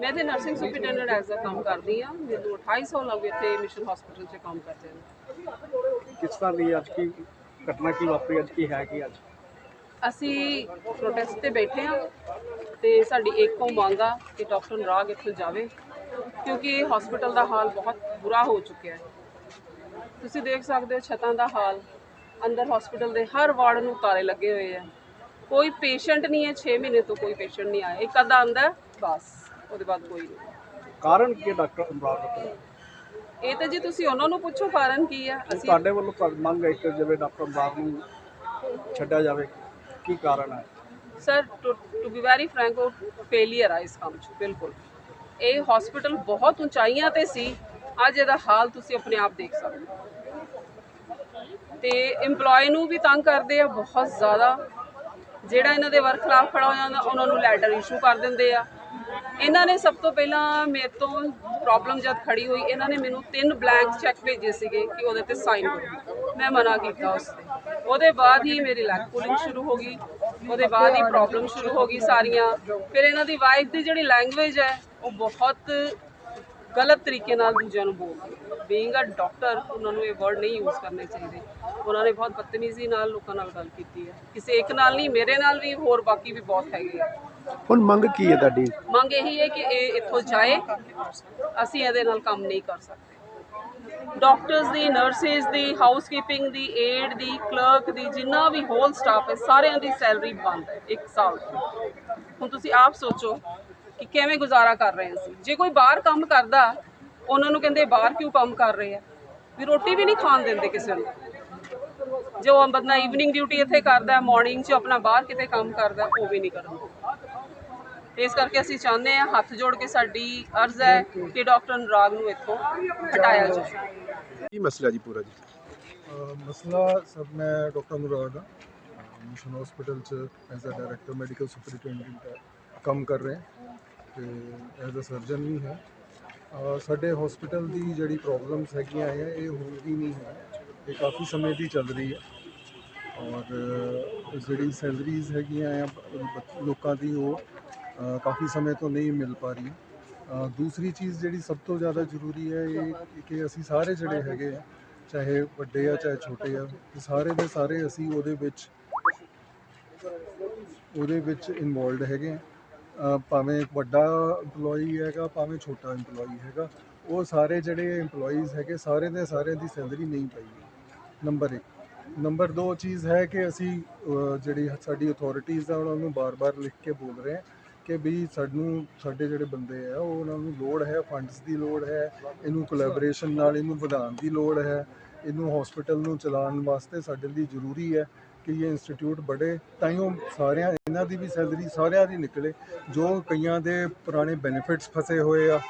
ਮੈਂ ਤੇ nursing ਸੁਪਰਡੈਂਟੈਂਟ as a ਕੰਮ ਕਰਦੀ ਆ ਮੈਨੂੰ 28 ਸਾਲ ਹੋ ਗਏ ਇੱਥੇ ਮਿਸ਼ਨ ਹਸਪੀਟਲ 'ਚ ਕੰਮ ਕਰਦੇ ਨੂੰ। ਕਿਸ ਤਰ੍ਹਾਂ ਦੀ ਅੱਜ ਕੀ ਘਟਨਾ ਕੀ ਵਾਪਰੀ? ਅੱਜ ਕੀ ਹੈ ਕੀ ਅੱਜ? ਅਸੀਂ ਪ੍ਰੋਟੈਸਟ ਤੇ ਬੈਠੇ ਆ ਤੇ ਸਾਡੀ ਇੱਕੋ ਮੰਗ ਆ ਕਿ ਡਾਕਟਰ ਨਰਾਗ ਇੱਥੋਂ ਜਾਵੇ ਕਿਉਂਕਿ ਹਸਪੀਟਲ ਦਾ ਹਾਲ ਬਹੁਤ ਬੁਰਾ ਹੋ ਚੁੱਕਿਆ ਹੈ। ਤੁਸੀਂ ਦੇਖ ਸਕਦੇ ਹੋ ਛੱਤਾਂ ਦਾ ਹਾਲ। ਅੰਦਰ ਹਸਪੀਟਲ ਦੇ ਹਰ ਵਾਰਡ ਨੂੰ ਤਾਲੇ ਲੱਗੇ ਹੋਏ ਆ। ਕੋਈ ਪੇਸ਼ੈਂਟ ਨਹੀਂ ਹੈ 6 ਮਹੀਨੇ ਤੋਂ ਕੋਈ ਪੇਸ਼ੈਂਟ ਨਹੀਂ ਆਇਆ। ਇੱਕ ਅੱਧਾ ਆਂਦਾ ਬਸ। ਉਹਦੇ ਬਾਅਦ ਕੋਈ ਨਹੀਂ। ਕਾਰਨ ਕੀ ਹੈ ਡਾਕਟਰ ਅਮਰਾਜ ਦਾ ਇਹ ਤਾਂ ਜੀ ਤੁਸੀਂ ਉਹਨਾਂ ਨੂੰ ਪੁੱਛੋ ਕਾਰਨ ਕੀ ਆ ਅਸੀਂ ਤੁਹਾਡੇ ਵੱਲੋਂ ਤੁਹਾਡੀ ਮੰਗ ਹੈ ਕਿ ਜਿਵੇਂ ਡਾਕਟਰ ਅਮਰਾਜ ਨੂੰ ਛੱਡਿਆ ਜਾਵੇ ਕੀ ਕਾਰਨ ਹੈ? Sir to be very frank ਉਹ ਫੇਲੀਅਰ ਆ ਇਸ ਕੰਮ 'ਚ ਬਿਲਕੁਲ। ਇਹ ਹਸਪੀਟਲ ਬਹੁਤ ਉਚਾਈਆਂ ਤੇ ਸੀ ਅੱਜ ਇਹਦਾ ਹਾਲ ਤੁਸੀਂ ਆਪਣੇ ਆਪ ਦੇਖ ਸਕਦੇ ਹੋ। ਤੇ EMPLOYE ਨੂੰ ਵੀ ਤੰਗ ਕਰਦੇ ਆ ਬਹੁਤ ਜ਼ਿਆਦਾ। ਜਿਹੜਾ ਇਹਨਾਂ ਦੇ ਵਰਕ ਖਿਲਾਫ ਖੜਾ ਹੋ ਜਾਂਦਾ ਉਹਨਾਂ ਨੂੰ ਲੈਟਰ ਇਸ਼ੂ ਕਰ ਦਿੰਦੇ ਆ। ਇਹਨਾਂ ਨੇ ਸਭ ਤੋਂ ਪਹਿਲਾਂ ਮੇਰੇ ਤੋਂ ਪ੍ਰੋਬਲਮ ਜਦ ਖੜੀ ਹੋਈ, ਇਹਨਾਂ ਨੇ ਮੈਨੂੰ ਤਿੰਨ ਬਲੈਂਕ ਚੈੱਕ ਭੇਜੇ ਸੀਗੇ ਕਿ ਉਹਦੇ ਤੇ ਸਾਈਨ ਕਰੋ। ਮੈਂ ਮਨਾ ਕੀਤਾ ਉਸ ਤੇ ਉਹਦੇ ਬਾਅਦ ਹੀ ਮੇਰੀ ਲੈਗ ਪੁਲਿੰਗ ਸ਼ੁਰੂ ਹੋ ਗਈ। ਉਹਦੇ ਬਾਅਦ ਹੀ ਪ੍ਰੋਬਲਮ ਸ਼ੁਰੂ ਹੋ ਗਈ ਸਾਰੀਆਂ। ਫਿਰ ਇਹਨਾਂ ਦੀ ਵਾਈਫ ਦੀ ਜਿਹੜੀ ਲੈਂਗੁਏਜ ਹੈ, ਉਹ ਬਹੁਤ ਗਲਤ ਤਰੀਕੇ ਨਾਲ ਦੂਜਿਆਂ ਨੂੰ ਬੋਲਦੀ ਬੀਇੰਗ ਅ ਡਾਕਟਰ ਉਹਨਾਂ ਨੂੰ ਇਹ ਵਰਡ ਨਹੀਂ ਯੂਜ਼ ਕਰਨੇ ਚਾਹੀਦੇ। ਉਹਨਾਂ ਨੇ ਬਹੁਤ ਬਦਤਮੀਜ਼ੀ ਨਾਲ ਲੋਕਾਂ ਨਾਲ ਗੱਲ ਕੀਤੀ ਹੈ। ਕਿਸੇ ਇੱਕ ਨਾਲ ਨਹੀਂ, ਮੇਰੇ ਨਾਲ ਵੀ, ਹੋਰ ਬਾਕੀ ਵੀ ਬਹੁਤ ਹੈਗੇ ਆ। ਹੁਣ ਮੰਗ ਕੀ ਹੈ ਤੁਹਾਡੀ? ਮੰਗ ਇਹੀ ਹੈ ਕਿ ਇਹ ਇੱਥੋਂ ਜਾਏ। ਅਸੀਂ ਇਹਦੇ ਨਾਲ ਕੰਮ ਨਹੀਂ ਕਰ ਸਕਦੇ। ਡਾਕਟਰਸ ਦੀ ਨਰਸਿਸ ਦੀ ਹਾਊਸਕੀਪਿੰਗ ਦੀ ਏਡ ਦੀ ਕਲਰਕ ਦੀ, ਜਿੰਨਾ ਵੀ ਹੋਲ ਸਟਾਫ ਹੈ, ਸਾਰਿਆਂ ਦੀ ਸੈਲਰੀ ਬੰਦ ਹੈ, ਇੱਕ ਸਾਲ ਤੋਂ ਹੁਣ ਤੁਸੀਂ ਆਪ ਸੋਚੋ ਕਿ ਕਿਵੇਂ ਗੁਜ਼ਾਰਾ ਕਰ ਰਹੇ ਅਸੀਂ। ਜੇ ਕੋਈ ਬਾਹਰ ਕੰਮ ਕਰਦਾ, ਉਹਨਾਂ ਨੂੰ ਕਹਿੰਦੇ, ਬਾਹਰ ਕਿਉਂ ਕੰਮ ਕਰ ਰਹੇ ਆ? ਵੀ ਰੋਟੀ ਵੀ ਨਹੀਂ ਖਾਣ ਦਿੰਦੇ ਕਿਸੇ ਨੂੰ। ਜੋ ਬੰਦਾ ਈਵਨਿੰਗ ਡਿਊਟੀ ਇੱਥੇ ਕਰਦਾ ਮਾਰਨਿੰਗ 'ਚ ਆਪਣਾ ਬਾਹਰ ਕਿਤੇ ਕੰਮ ਕਰਦਾ, ਉਹ ਵੀ ਨਹੀਂ ਕਰਦਾ ਇਸ ਕਰਕੇ ਅਸੀਂ ਚਾਹੁੰਦੇ ਹਾਂ ਹੱਥ ਜੋੜ ਕੇ ਸਾਡੀ ਅਰਜ਼ ਹੈ ਕਿ ਡਾਕਟਰ ਅਨੁਰਾਗ ਨੂੰ ਇੱਥੋਂ ਹਟਾਇਆ ਜਾਵੇ। ਕੀ ਮਸਲਾ ਜੀ ਪੂਰਾ ਜੀ? ਮਸਲਾ ਸਭ ਮੈਂ ਡਾਕਟਰ ਅਨੁਰਾਗ ਹਾਂ। ਮਿਸ਼ਨ ਹਸਪੀਟਲ ਚ as a director medical superintendent ਕੰਮ ਕਰ ਰਹੇ। ਹਾਂ ਤੇ ਐਜ਼ ਅ ਸਰਜਨ ਵੀ ਹੈ। ਸਾਡੇ ਹਸਪੀਟਲ ਦੀ ਜਿਹੜੀ ਪ੍ਰੋਬਲਮਸ ਹੈਗੀਆਂ ਹੈ ਇਹ ਹੁਣ ਦੀ ਨਹੀਂ ਹੈ। ਇਹ ਕਾਫੀ ਸਮੇਂ ਦੀ ਚੱਲ ਰਹੀ ਹੈ। ਔਰ ਜਿਹੜੀ ਸੈਲਰੀਜ਼ ਹੈਗੀਆਂ ਆ ਲੋਕਾਂ ਦੀ ਉਹ ਕਾਫੀ ਸਮੇਂ ਤੋਂ ਨਹੀਂ ਮਿਲ ਪਾ ਰਹੀ। ਦੂਸਰੀ ਚੀਜ਼ ਜਿਹੜੀ ਸਭ ਤੋਂ ਜ਼ਿਆਦਾ ਜ਼ਰੂਰੀ ਹੈ ਇਹ ਕਿ ਅਸੀਂ ਸਾਰੇ ਜਿਹੜੇ ਹੈਗੇ ਆ, ਚਾਹੇ ਵੱਡੇ ਆ, ਚਾਹੇ ਛੋਟੇ ਆ ਸਾਰੇ ਦੇ ਸਾਰੇ ਅਸੀਂ ਉਹਦੇ ਵਿੱਚ ਉਹਦੇ ਵਿੱਚ ਇਨਵੋਲਡ ਹੈਗੇ ਆ। ਭਾਵੇਂ ਇੱਕ ਵੱਡਾ EMPLOYE ਹੈਗਾ, ਭਾਵੇਂ ਛੋਟਾ EMPLOYE ਹੈਗਾ, ਉਹ ਸਾਰੇ ਜਿਹੜੇ EMPLOYEES ਹੈਗੇ, ਸਾਰੇ ਦੇ ਸਾਰੇ ਦੀ ਸੈਲਰੀ ਨਹੀਂ ਪਈ। ਨੰਬਰ 1 ਨੰਬਰ 2 ਚੀਜ਼ ਹੈ ਕਿ ਅਸੀਂ ਜਿਹੜੀ ਸਾਡੀ ਅਥਾਰਟੀਆਂ ਆ, ਉਹਨਾਂ ਨੂੰ ਬਾਰ-ਬਾਰ ਲਿਖ ਕੇ ਬੋਲ ਰਹੇ ਹਾਂ ਕਿ ਵੀ ਸਾਨੂੰ, ਸਾਡੇ ਜਿਹੜੇ ਬੰਦੇ ਆ, ਉਹ ਉਹਨਾਂ ਨੂੰ ਲੋੜ ਹੈ ਫੰਡਸ ਦੀ ਲੋੜ ਹੈ, ਇਹਨੂੰ ਕੋਲੈਬੋਰੇਸ਼ਨ ਨਾਲ ਇਹਨੂੰ ਵਧਾਉਣ ਦੀ ਲੋੜ ਹੈ, ਇਹਨੂੰ ਹਸਪੀਟਲ ਨੂੰ ਚਲਾਉਣ ਵਾਸਤੇ ਸਾਡੇ ਲਈ ਜ਼ਰੂਰੀ ਹੈ ਕਿ ਇਹ ਇੰਸਟੀਚਿਊਟ ਬੜੇ ਤਾਈਓ ਸਾਰਿਆਂ, ਇਹਨਾਂ ਦੀ ਵੀ ਸੈਲਰੀ ਸਾਰਿਆਂ ਦੀ ਨਿਕਲੇ, ਜੋ ਕਈਆਂ ਦੇ ਪੁਰਾਣੇ ਬੈਨੀਫਿਟਸ ਫਸੇ ਹੋਏ ਆ,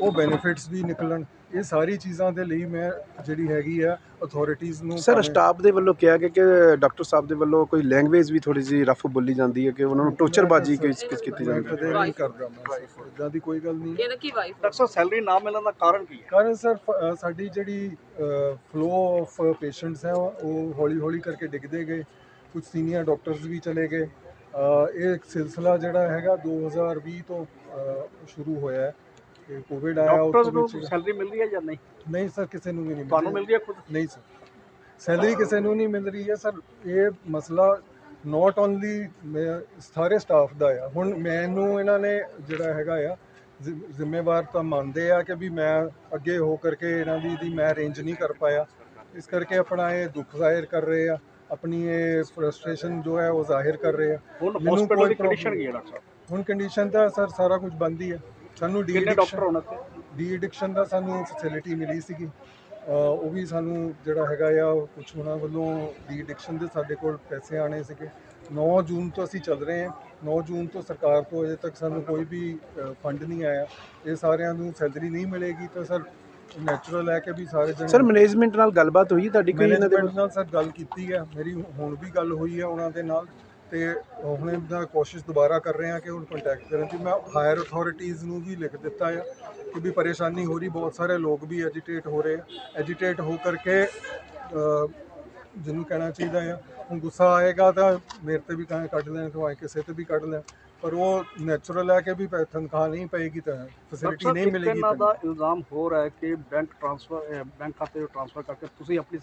ਉਹ ਬੈਨੀਫਿਟਸ ਵੀ ਨਿਕਲਣ। ਇਹ ਸਾਰੀ ਚੀਜ਼ਾਂ ਦੇ ਲਈ ਮੈਂ ਜਿਹੜੀ ਹੈਗੀ ਆ ਅਥਾਰਟੀਆਂ ਨੂੰ ਸਰ ਭਾਵੇਂ- ਸਟਾਫ ਦੇ ਵੱਲੋਂ ਕਿਹਾ ਗਿਆ ਕਿ ਡਾਕਟਰ ਸਾਹਿਬ ਦੇ ਵੱਲੋਂ ਕੋਈ ਲੈਂਗੁਏਜ ਵੀ ਥੋੜੀ ਜਿਹੀ ਰਫ ਬੋਲੀ ਜਾਂਦੀ ਹੈ ਕਿ ਉਹਨਾਂ ਨੂੰ ਟੋਰਚਰਬਾਜੀ ਕਿਸ ਕਿਸ ਕੀਤੀ ਮੈਂ ਜਾਂਦੀ ਹੈ? ਕਦੇ ਨਹੀਂ ਕਰਦਾ ਮੈਂ ਇਦਾਂ ਦੀ ਕੋਈ ਗੱਲ ਨਹੀਂ। ਇਹਨਾਂ ਕੀ ਵਾਈਫ ਡਾਕਟਰ ਸਾਹਿਬ ਸੈਲਰੀ ਨਾ ਮਿਲਣ ਦਾ ਕਾਰਨ ਕੀ ਹੈ? ਕਾਰਨ ਸਰ ਫ- ਅ, ਸਾਡੀ ਜਿਹੜੀ ਫਲੋ ਆਫ ਪੇਸ਼ੈਂਟਸ ਹੈ ਉਹ ਹੌਲੀ ਹੌਲੀ ਕਰਕੇ ਡਿੱਗਦੇ ਗਏ। ਕੁਝ ਸੀਨੀਅਰ ਡਾਕਟਰਸ ਵੀ ਚਲੇ ਗਏ। ਅ, ਇਹ ਇੱਕ ਸਿਲਸਿਲਾ ਜਿਹੜਾ ਹੈਗਾ 2020 ਤੋਂ ਅ, ਸ਼ੁਰੂ ਹੋਇਆ ਹੈ। ਕਿ ਕੋਵਿਡ ਆਇਆ ਡਾਕਟਰਸ ਨੂੰ ਵਿੱਚ ਸੈਲਰੀ ਮਿਲ ਰਹੀ ਹੈ ਜਾਂ ਨਹੀਂ? ਨਹੀਂ ਸਰ ਕਿਸੇ ਨੂੰ ਵੀ ਨਹੀਂ ਤੁਹਾਨੂੰ ਮਿਲ ਰਹੀ ਹੈ ਖੁਦ? ਨਹੀਂ ਸਰ। ਸੈਲਰੀ ਕਿਸੇ ਨੂੰ ਨਹੀਂ ਮਿਲ ਰਹੀ ਹੈ ਸਰ। ਇਹ ਮਸਲਾ ਨਾਟ ਓਨਲੀ ਸਾਰੇ ਸਟਾਫ ਦਾ ਆ। ਹੁਣ ਮੈਨੂੰ ਇਹਨਾਂ ਨੇ ਜਿਹੜਾ ਹੈਗਾ ਆ ਜ਼ਿ- ਜ਼ਿੰਮੇਵਾਰ ਤਾਂ ਮੰਨਦੇ ਆ ਕਿ ਵੀ ਮੈਂ ਅੱਗੇ ਹੋ ਕਰਕੇ ਇਹਨਾਂ ਦੀ ਦੀ ਮੈਂ ਅਰੇਂਜ ਨਹੀਂ ਕਰ ਪਾਇਆ। ਇਸ ਕਰਕੇ ਆਪਣਾ ਇਹ ਦੁੱਖ ਜ਼ਾਹਿਰ ਕਰ ਰਹੇ ਆ। ਆਪਣੀ ਇਹ ਫਰਸਟ੍ਰੇਸ਼ਨ ਜੋ ਹੈ ਉਹ ਜ਼ਾਹਿਰ ਕਰ ਰਹੇ ਆ। ਹੁਣ ਮੈਨੂੰ ਹਸਪੀਟਲ ਕੋਈ ਦੀ ਕੰਡੀਸ਼ਨ ਕੀ ਹੈ ਡਾਕਟਰ ਸਾਹਿਬ? ਹੁਣ ਕੰਡੀਸ਼ਨ ਤਾਂ ਸਰ ਸਾਰਾ ਕੁਝ ਬੰਦ ਹੀ ਹੈ ਸਾਨੂੰ ਡੀ ਕਿੰਨੇ ਡਾਕਟਰ ਹੋਣਾ ਤੇ ਡੀ ਐਡਿਕਸ਼ਨ ਦਾ ਸਾਨੂੰ ਫੈਸਿਲਿਟੀ ਮਿਲੀ ਸੀਗੀ। ਉਹ ਵੀ ਸਾਨੂੰ ਜਿਹੜਾ ਹੈਗਾ ਆ ਕੁਝ ਉਹਨਾਂ ਵੱਲੋਂ ਡੀ ਐਡਿਕਸ਼ਨ ਦੇ ਸਾਡੇ ਕੋਲ ਪੈਸੇ ਆਣੇ ਸੀਗੇ। 9 ਜੂਨ ਤੋਂ ਅਸੀਂ ਚੱਲ ਰਹੇ ਹਾਂ। 9 ਜੂਨ ਤੋਂ ਸਰਕਾਰ ਤੋਂ ਅਜੇ ਤੱਕ ਸਾਨੂੰ ਕੋਈ ਵੀ ਫੰਡ ਨਹੀਂ ਆਇਆ। ਇਹ ਸਾਰਿਆਂ ਨੂੰ ਸੈਲਰੀ ਨਹੀਂ ਮਿਲੇਗੀ ਤਾਂ ਸਰ ਨੈਚੁਰਲ ਹੈ ਕਿ ਵੀ ਸਾਰੇ ਜਣੇ ਸਰ ਮੈਨੇਜਮੈਂਟ ਨਾਲ ਗੱਲਬਾਤ ਹੋਈ ਤੁਹਾਡੀ ਕੋਈ ਇਹਨਾਂ ਦੇ ਮੈਨੇਜਮੈਂਟ ਨਾਲ ਸਰ ਗੱਲ ਕੀਤੀ ਹੈ। ਮੇਰੀ ਹੁਣ ਵੀ ਗੱਲ ਹੋਈ ਹੈ ਉਹਨਾਂ ਦੇ ਨਾਲ। ਤੇ ਹੁਣੇ ਦਾ ਕੋਸ਼ਿਸ਼ ਦੁਬਾਰਾ ਕਰ ਰਹੇ ਹਾਂ ਕਿ ਹੁਣ ਕੰਟੈਕਟ ਕਰਨ ਦੀ। ਮੈਂ ਹਾਇਰ ਅਥਾਰਟੀਜ਼ ਨੂੰ ਵੀ ਲਿਖ ਦਿੱਤਾ ਹੈ ਕਿ ਵੀ ਪਰੇਸ਼ਾਨੀ ਹੋ ਰਹੀ ਬਹੁਤ ਸਾਰੇ ਲੋਕ ਵੀ ਐਜੀਟੇਟ ਹੋ ਰਹੇ ਆ। ਐਜੀਟੇਟ ਹੋ ਕਰਕੇ ਜਿਹਨੂੰ ਕਹਿਣਾ ਚਾਹੀਦਾ ਆ ਹੁਣ ਗੁੱਸਾ ਆਏਗਾ ਤਾਂ ਮੇਰੇ ਤੇ ਵੀ ਕਾਂ ਕੱਢ ਲੈਣ ਤੋਂ ਆਏ ਕਿਸੇ ਤੇ ਵੀ ਕੱਢ ਲੈਣ। ਪਰ ਉਹ ਨੈਚੁਰਲ ਹੈ ਕਿ ਵੀ ਤਨਖਾਹ ਨਹੀਂ ਪਏਗੀ ਤਾਂ ਫੈਸਿਲਿਟੀ ਨਹੀਂ ਮਿਲੇਗੀ ਤਾਂ ਦਾ ਇਲਜ਼ਾਮ ਹੋ ਰਿਹਾ ਹੈ ਕਿ ਬੈਂਕ ਟ੍ਰਾਂਸਫਰ ਬੈਂਕ ਖਾਤੇ ਤੋਂ ਟ੍ਰਾਂਸਫਰ ਕਰਕੇ ਤੁਸੀਂ ਆਪਣੀ